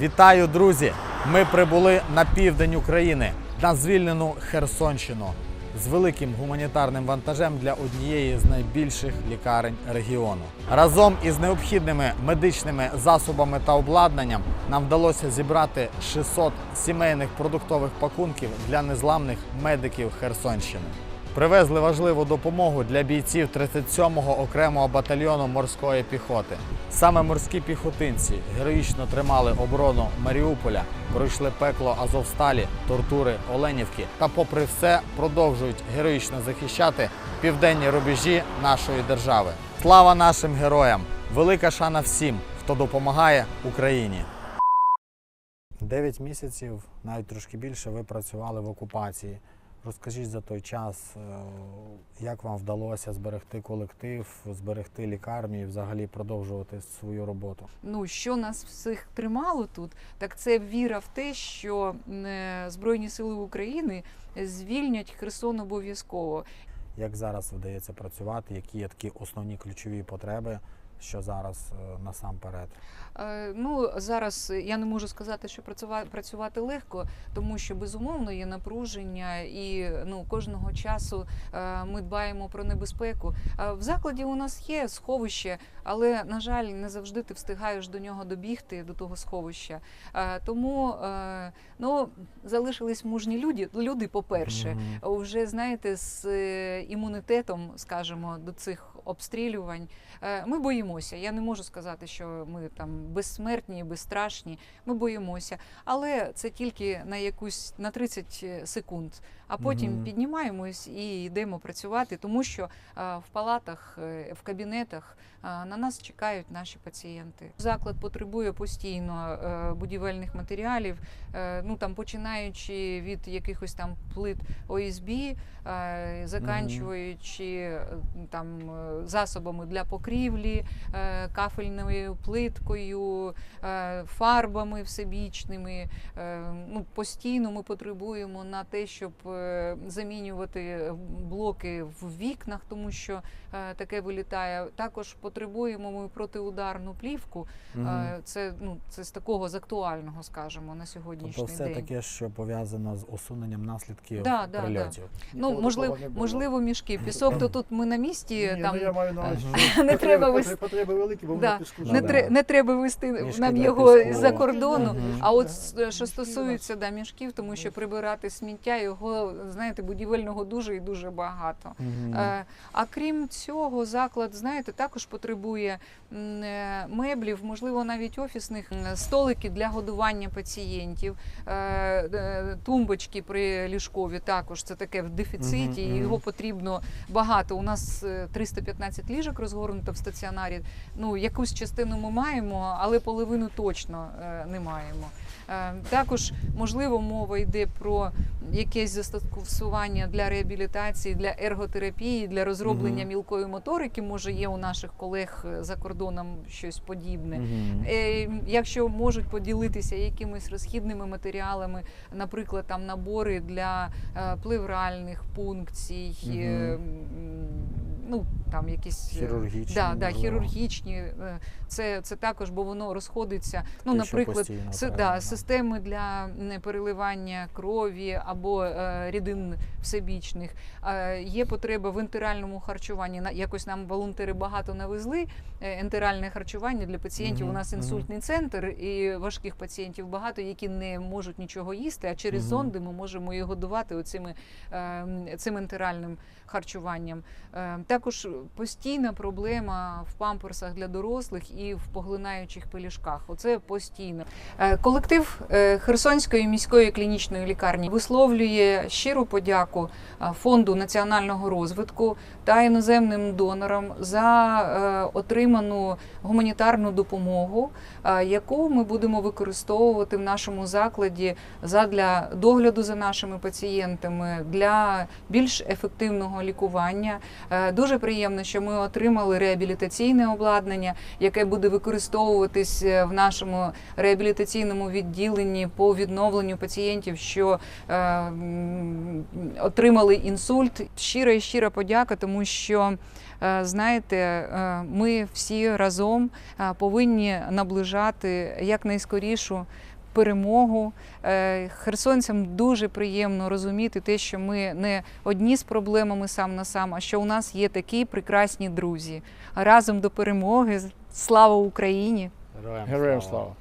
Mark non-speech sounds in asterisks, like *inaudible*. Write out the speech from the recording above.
Вітаю, друзі! Ми прибули на південь України на звільнену Херсонщину з великим гуманітарним вантажем для однієї з найбільших лікарень регіону. Разом із необхідними медичними засобами та обладнанням нам вдалося зібрати 600 сімейних продуктових пакунків для незламних медиків Херсонщини. Привезли важливу допомогу для бійців 37-го окремого батальйону морської піхоти. Саме морські піхотинці героїчно тримали оборону Маріуполя, пройшли пекло Азовсталі, тортури Оленівки та, попри все, продовжують героїчно захищати південні рубежі нашої держави. Слава нашим героям! Велика шана всім, хто допомагає Україні. Дев'ять місяців, навіть трошки більше, ви працювали в окупації. Розкажіть за той час, е, як вам вдалося зберегти колектив, зберегти лікарню і взагалі продовжувати свою роботу? Ну, що нас всіх тримало тут, так це віра в те, що е, Збройні Сили України звільнять Херсон обов'язково. Як зараз вдається працювати? Які є такі основні ключові потреби, що зараз е, насамперед? Е, Ну зараз я не можу сказати, що працювати, працювати легко, тому що безумовно є напруження, і ну кожного часу е, ми дбаємо про небезпеку. В закладі у нас є сховище, але на жаль, не завжди ти встигаєш до нього добігти до того сховища. Тому ну залишились мужні люди. Люди, по-перше, Мгм. вже знаєте, з імунітетом, скажімо, до цих обстрілювань. Ми боїмося. Я не можу сказати, що ми там безсмертні, безстрашні. Ми боїмося, але це тільки на якусь на 30 секунд. А потім Мгм. піднімаємось і йдемо працювати, тому що е, в палатах, е, в кабінетах е, на нас чекають наші пацієнти. Заклад потребує постійно е, будівельних матеріалів, е, ну там починаючи від якихось там плит ОСБ, е, заканчуючи е, там е, засобами для покрівлі, е, кафельною плиткою, е, фарбами всебічними. Е, Ну, постійно ми потребуємо на те, щоб е, замінювати блоки в вікнах, тому що е, таке вилітає. Також потребуємо ми протиударну плівку. Е, Це ну це з такого з актуального, скажімо, на сьогоднішній Тобто все день. таке, що пов'язано з усуненням наслідків Да, да, прильотів. Ну можливо, можливо, мішки. Пісок то тут ми на місці. Ні, там ну, я маю на увазі, *laughs* Не треба вис- потреби великі, бо Да. Ну, не, тре- не треба вести Мішки нам його піску. з-за кордону. Мгм. А от Да. що стосується да, мішків, тому що прибирати сміття, його знаєте, будівельного дуже і дуже багато. Мгм. Е, А крім цього, заклад, знаєте, також потребує е, меблів, можливо, навіть офісних столики для годування пацієнтів, е, е, тумбочки при ліжкові також це таке в дефіциті. Мгм, і Його потрібно багато. У нас е, 315 ліжок розгорнуто в стаціонарі. Ну, якусь частину ми маємо, але половину точно е, не маємо. Е, Також можливо мова йде про якесь застосування для реабілітації, для ерготерапії, для розроблення Мгм. мілкої моторики. Може, є у наших колег е, за кордоном щось подібне. Е, Якщо можуть поділитися якимись розхідними матеріалами, наприклад, там набори для плевральних пункцій, ну там якісь е, Хірургічні, да, да, хірургічні, е, це, це також, бо воно розходиться. Ну, Те, наприклад, треба, да, системи для переливання крові або е, рідин всебічних. Е, є потреба в ентеральному харчуванні. На- Якось нам волонтери багато навезли е, ентеральне харчування для пацієнтів. Мгм, У нас інсультний центр і важких пацієнтів багато, які не можуть нічого їсти, а через Мгм. зонди ми можемо їх годувати оцими, е, цим ентеральним харчуванням. Е, Також постійна проблема в памперсах для дорослих і в поглинаючих пелюшках. Оце постійно. Е, Колектив е, Херсонської міської клінічної лікарні висловлює щиру подяку е, фонду національного розвитку та іноземним донорам за отриману гуманітарну допомогу, яку ми будемо використовувати в нашому закладі задля догляду за нашими пацієнтами для більш ефективного лікування. Дуже приємно. Приємно, що ми отримали реабілітаційне обладнання, яке буде використовуватись е, в нашому реабілітаційному відділенні по відновленню пацієнтів, що е, отримали інсульт. Щира і щира подяка, тому що. е, Знаєте, е, ми всі разом повинні наближати якнайскорішу перемогу. Е, Херсонцям дуже приємно розуміти те, що ми не одні з проблемами сам на сам, а що у нас є такі прекрасні друзі. Разом до перемоги. Слава Україні! Героям, Героям слава.